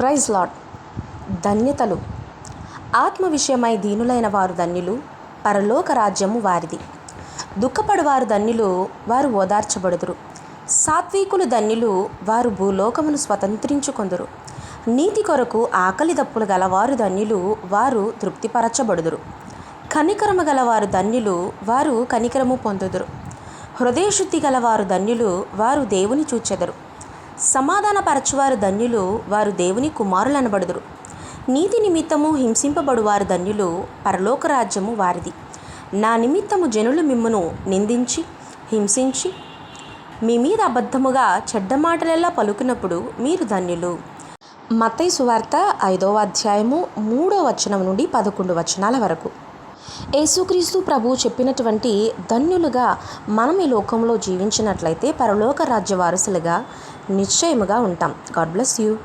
Praise lord ధన్యతలు. ఆత్మ విషయమై దీనులైన వారు ధన్యులు పరలోక రాజ్యము వారిది. దుఃఖపడువారు ధన్యులు వారు ఓదార్చబడుదురు. సాత్వికులు ధన్యులు వారు భూలోకమును స్వతంత్రించుకొందురు. నీతి కొరకు ఆకలి దప్పులు గలవారు ధన్యులు వారు తృప్తిపరచబడుదురు. కనికరము గలవారు ధన్యులు వారు కనికరము పొందుదురు. హృదయశుద్ధి గలవారు ధన్యులు వారు దేవుని చూచెదరు. సమాధానపరచువారు ధన్యులు వారు దేవుని కుమారులనబడుదురు. నీతి నిమిత్తము హింసింపబడువారు ధన్యులు పరలోక రాజ్యము వారిది. నా నిమిత్తము జనులు మిమ్మును నిందించి హింసించి మీ మీద అబద్ధముగా చెడ్డ మాటలెల్లా పలుకునప్పుడు మీరు ధన్యులు. మతై సువార్త ఐదవ అధ్యాయము మూడో వచనం నుండి పదకొండు వచనాల వరకు. యేసుక్రీస్తు ప్రభు చెప్పినటువంటి ధన్యులుగా మనం ఈ లోకంలో జీవించినట్లయితే పరలోక రాజ్య వారసులుగా నిశ్చయముగా ఉంటాం. God bless you.